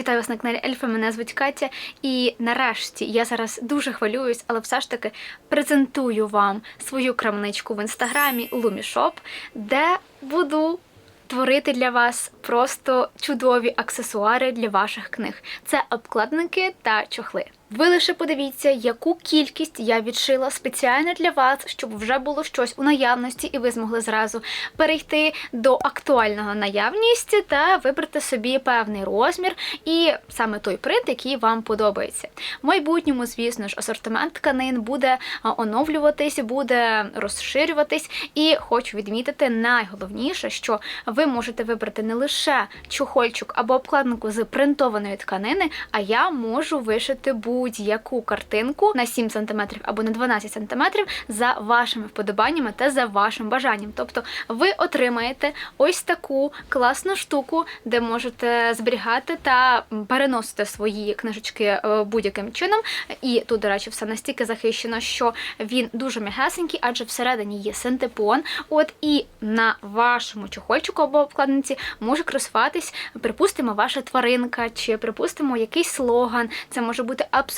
Вітаю вас на каналі Ельфа. Мене звуть Катя. І нарешті я зараз дуже хвилююсь, але все ж таки презентую вам свою крамничку в інстаграмі Lumishop, де буду творити для вас просто чудові аксесуари для ваших книг. Це обкладники та чохли. Ви лише подивіться, яку кількість я відшила спеціально для вас, щоб вже було щось у наявності, і ви змогли зразу перейти до актуального наявності та вибрати собі певний розмір і саме той принт, який вам подобається. В майбутньому, звісно ж, асортимент тканин буде оновлюватись, буде розширюватись. І хочу відмітити найголовніше, що ви можете вибрати не лише чохольчик або обкладинку з принтованої тканини, а я можу вишити будь-яку картинку на 7 см або на 12 см за вашими вподобаннями та за вашим бажанням. Тобто ви отримаєте ось таку класну штуку, де можете зберігати та переносити свої книжечки е, будь-яким чином. І тут, до речі, все настільки захищено, що він дуже м'ягесенький, адже всередині є синтепон. От і на вашому чохольчику або обкладинці може красуватись, припустимо, ваша тваринка, чи припустимо якийсь слоган. Це може бути абсолютно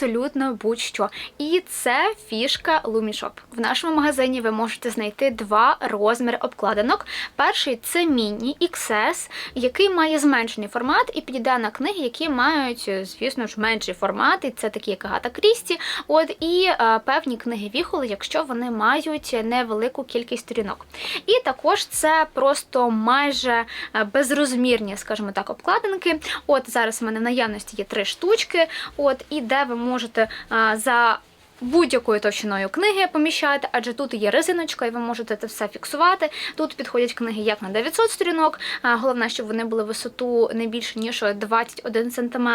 будь-що. І це фішка Lumishop. В нашому магазині ви можете знайти два розміри обкладинок. Перший це міні XS, який має зменшений формат і підійде на книги, які мають, звісно ж, менший формат, і це такі, як Агата Крісті. От і е, певні книги віхоли, якщо вони мають невелику кількість сторінок. І також це просто майже е, безрозмірні, скажімо так, обкладинки. От зараз в мене в наявності є три штучки. От і де ви можете за будь-якою товщиною книги поміщати, адже тут є резиночка, і ви можете це все фіксувати. Тут підходять книги як на 900 сторінок. Головне, щоб вони були висоту не більше ніж 21 см.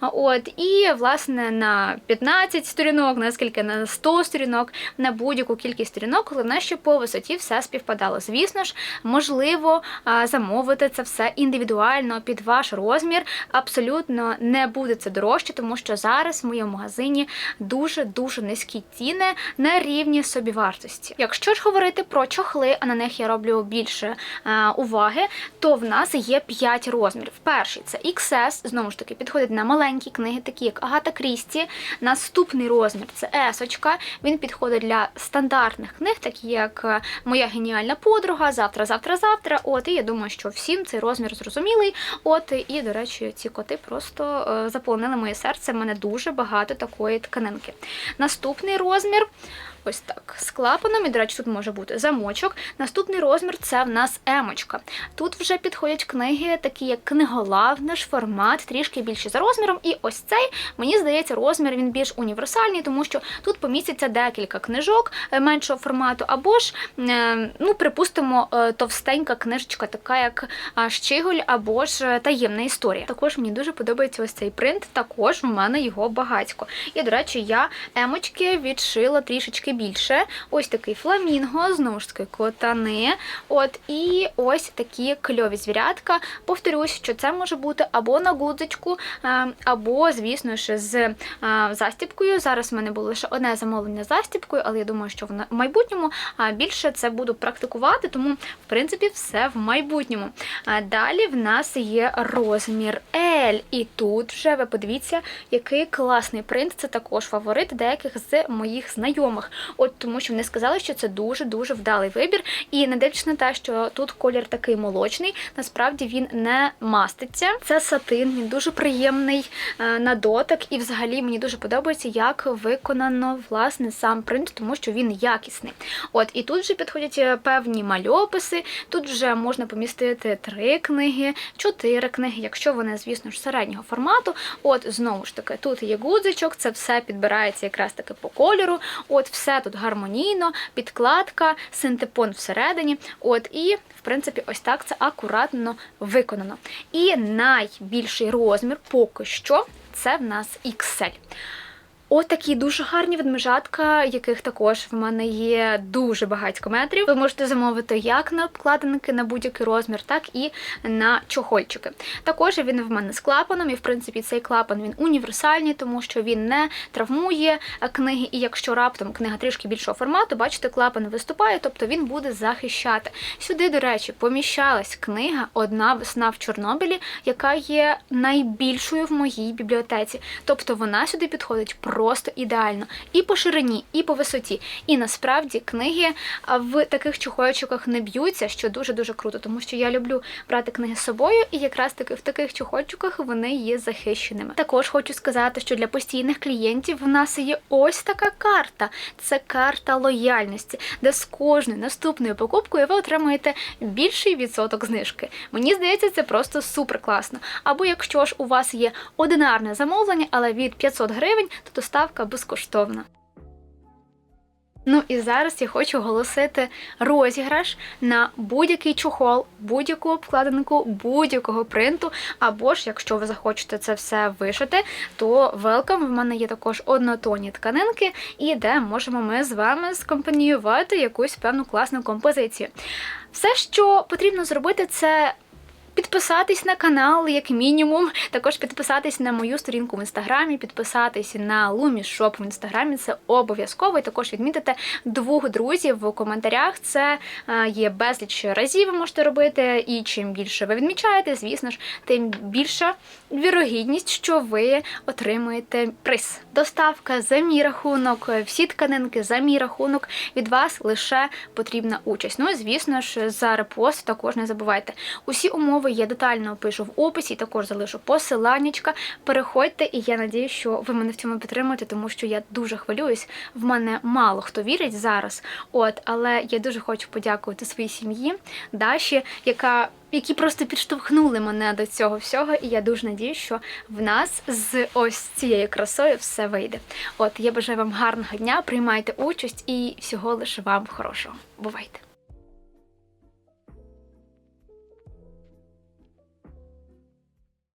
От і власне на 15 сторінок, наскільки на 100 сторінок, на будь-яку кількість сторінок, головне, щоб по висоті все співпадало. Звісно ж, можливо замовити це все індивідуально під ваш розмір. Абсолютно не буде це дорожче, тому що зараз в моєму магазині дуже дуже низькі ціни на рівні собівартості. Якщо ж говорити про чохли, а на них я роблю більше е, уваги, то в нас є 5 розмірів. Перший це XS, знову ж таки, підходить на маленькі книги, такі як Агата Крісті. Наступний розмір це есочка. Він підходить для стандартних книг, такі як е, Моя геніальна подруга, завтра, завтра, завтра. От, і я думаю, що всім цей розмір зрозумілий. От, і, до речі, ці коти просто е, заполонили моє серце. У мене дуже багато такої тканинки. Наступний розмір. Ось так, з клапаном, і, до речі, тут може бути замочок. Наступний розмір це в нас емочка. Тут вже підходять книги, такі як книголав, наш формат, трішки більше за розміром. І ось цей, мені здається, розмір він більш універсальний, тому що тут поміститься декілька книжок е, меншого формату, або ж, е, ну, припустимо, е, товстенька книжечка, така як Щиголь, або ж таємна історія. Також мені дуже подобається ось цей принт, також в мене його багатько. І, до речі, я емочки відшила трішечки більше. Ось такий фламінго, знову ж таки, котани. От і ось такі кльові звірятка. Повторюсь, що це може бути або на гудзичку, або, звісно ж, з застіпкою. Зараз в мене було лише одне замовлення застіпкою, але я думаю, що в майбутньому більше це буду практикувати, тому, в принципі, все в майбутньому. Далі в нас є розмір L. І тут вже ви подивіться, який класний принт. Це також фаворит деяких з моїх знайомих. От тому, що вони сказали, що це дуже-дуже вдалий вибір. І не дивлячись на те, що тут колір такий молочний, насправді він не маститься. Це сатин, він дуже приємний е, на дотик, і взагалі мені дуже подобається, як виконано власне сам принт, тому що він якісний. От і тут вже підходять е, певні мальописи. Тут вже можна помістити три книги, чотири книги, якщо вони, звісно ж, середнього формату. От знову ж таки, тут є гудзичок, це все підбирається якраз таки по кольору. От все тут гармонійно, підкладка, синтепон всередині. От і в принципі, ось так це акуратно виконано. І найбільший розмір поки що це в нас XL. Отакі дуже гарні ведмежатка, яких також в мене є дуже багатько метрів. Ви можете замовити як на обкладинки на будь-який розмір, так і на чохольчики. Також він в мене з клапаном, і в принципі цей клапан він універсальний, тому що він не травмує е, книги. І якщо раптом книга трішки більшого формату, бачите, клапан виступає, тобто він буде захищати. Сюди, до речі, поміщалась книга Одна весна в Чорнобилі, яка є найбільшою в моїй бібліотеці. Тобто вона сюди підходить просто ідеально і по ширині, і по висоті. І насправді книги в таких чохольчиках не б'ються, що дуже дуже круто, тому що я люблю брати книги з собою, і якраз таки в таких чохольчиках вони є захищеними. Також хочу сказати, що для постійних клієнтів в нас є ось така карта. Це карта лояльності, де з кожною наступною покупкою ви отримуєте більший відсоток знижки. Мені здається, це просто супер класно. Або якщо ж у вас є одинарне замовлення, але від 500 гривень, то доставка безкоштовна. Ну і зараз я хочу оголосити розіграш на будь-який чохол, будь-яку обкладинку, будь-якого принту. Або ж, якщо ви захочете це все вишити, то welcome, в мене є також однотонні тканинки, і де можемо ми з вами скомпаніювати якусь певну класну композицію. Все, що потрібно зробити, це Підписатись на канал, як мінімум, також підписатись на мою сторінку в інстаграмі, підписатись на Shop в інстаграмі. Це обов'язково. І також відмітити двох друзів в коментарях. Це е, є безліч разів. Ви можете робити. І чим більше ви відмічаєте, звісно ж, тим більша вірогідність, що ви отримуєте приз. Доставка за мій рахунок, всі тканинки за мій рахунок. Від вас лише потрібна участь. Ну і звісно ж, за репост також не забувайте. Усі умови я детально опишу в описі, також залишу посиланнячка. Переходьте, і я надію, що ви мене в цьому підтримуєте, тому що я дуже хвилююсь. В мене мало хто вірить зараз. От, але я дуже хочу подякувати своїй сім'ї, Даші, яка. Які просто підштовхнули мене до цього всього, і я дуже надію, що в нас з ось цією красою все вийде. От я бажаю вам гарного дня, приймайте участь і всього лише вам хорошого. Бувайте!